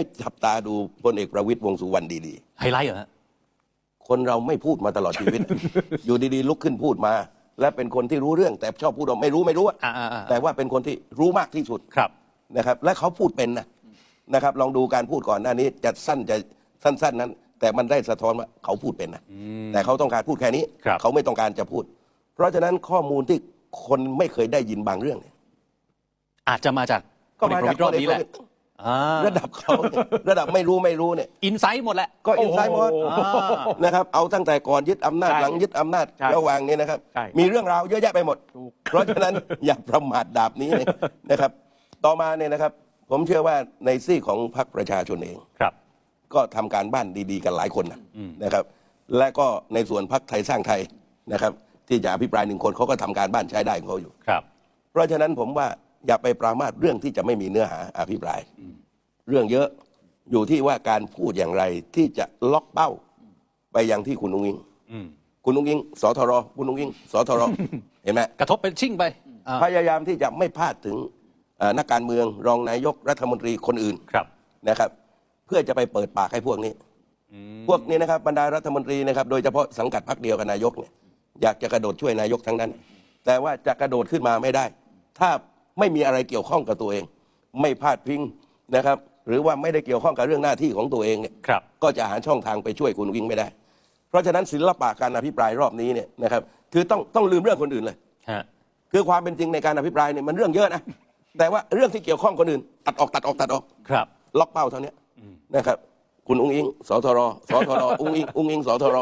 ให้จับตาดูพลเอกประวิตยวงษ์สุวรรณดีไฮไลท์เหรอฮะๆ คนเราไม่พูดมาตลอดชีวิต อยู่ดีๆ ลุกขึ้นพูดมา และเป็นคนที่รู้เรื่องแต่ชอบพูดว่าไม่รู้ไม่รู้อะอ่าอ่าอ่าแต่ว่าเป็นคนที่รู้มากที่สุด ครับ นะครับและเขาพูดเป็นนะนะครับ ลองดูการพูดก่อนหน้านี้จะสั้นจะสั้น ๆนั้น แต่มันได้สะท้อนว่าเขาพูดเป็นนะแต่เขาต้องการพูดแค่นี้ ครับ เขาไม่ต้องการจะพูด เพราะฉะนั้นข้อมูลที่คนไม่เคยได้ยินบางเรื่องเนี่ยอาจจะมาจากก็มาจากพลเอกประวิตรรอบนี้แหละพลเอกประวิตร อ่าระดับเขาเนี่ยระดับไม่รู้ไม่รู้เนี่ย อินไซต์หมดแหละ ก็อินไซด์หมดอ่า นะครับเอาตั้งแต่ก่อนยึดอำนาจใช่หลังยึดอำนาจใช่ระหว่างนี้นะครับ ใช่มีเรื่องราวเยอะแยะไปหมด ถูก เพราะฉะนั้น อย่าประมาทดาบนี้เลยนะครับ ต่อมาเนี่ยนะครับ ผมเชื่อว่าในซี่ของพรรคประชาชนเอง ครับ ก็ทำการบ้านดีๆ กันหลายคนนะนะครับ และก็ในส่วนพรรคไทยสร้างไทยนะครับ ที่จะอภิปรายหนึ่งคนเขาก็ทำการบ้านใช้ได้ของเขาอยู่ ครับ เพราะฉะนั้นผมว่าอย่าไปปรามาสเรื่องที่จะไม่มีเนื้อหาอภิปราย เรื่องเยอะอยู่ที่ว่าการพูดอย่างไรที่จะล็อกเป้า ไปยังที่คุณนุ้งอิงอืมคุณนุ้งอิงสทรคุณนุ้งอิงสทรเห็นไหมกระทบเป็นชิ่งไปอ่าพยายามที่จะไม่พลาดถึงเอ่อนักการเมืองรองนายกรัฐมนตรีคนอื่นครับ นะครับ เพื่อจะไปเปิดปากให้พวกนี้ พวกนี้นะครับบรรดารัฐมนตรีนะครับ โดยเฉพาะสังกัดพรรคเดียวกับนายกเนี่ยอยากจะกระโดดช่วยนายกทั้งนั้น แต่ว่าจะกระโดดขึ้นมาไม่ได้ ถ้าไม่มีอะไรเกี่ยวข้องกับตัวเอง ไม่พลาดพิงนะครับ หรือว่าไม่ได้เกี่ยวข้องกับเรื่องหน้าที่ของตัวเองเนี่ยครับก็จะหาช่องทางไปช่วยคุณวิ่งไม่ได้ เพราะฉะนั้นศิลปะการอภิปรายรอบนี้เนี่ยนะครับคือต้องต้องลืมเรื่องคนอื่นเลย ฮะ คือความเป็นจริงในการอภิปรายเนี่ยมันเรื่องเยอะนะ แต่ว่าเรื่องที่เกี่ยวข้องคนอื่น ตัดออกตัดออกตัดออก ครับ ล็อกเป้าเท่านี้นะครับ คุณอุ้งอิงสทรสทรอุ้งอิงอุ้งอิงสทร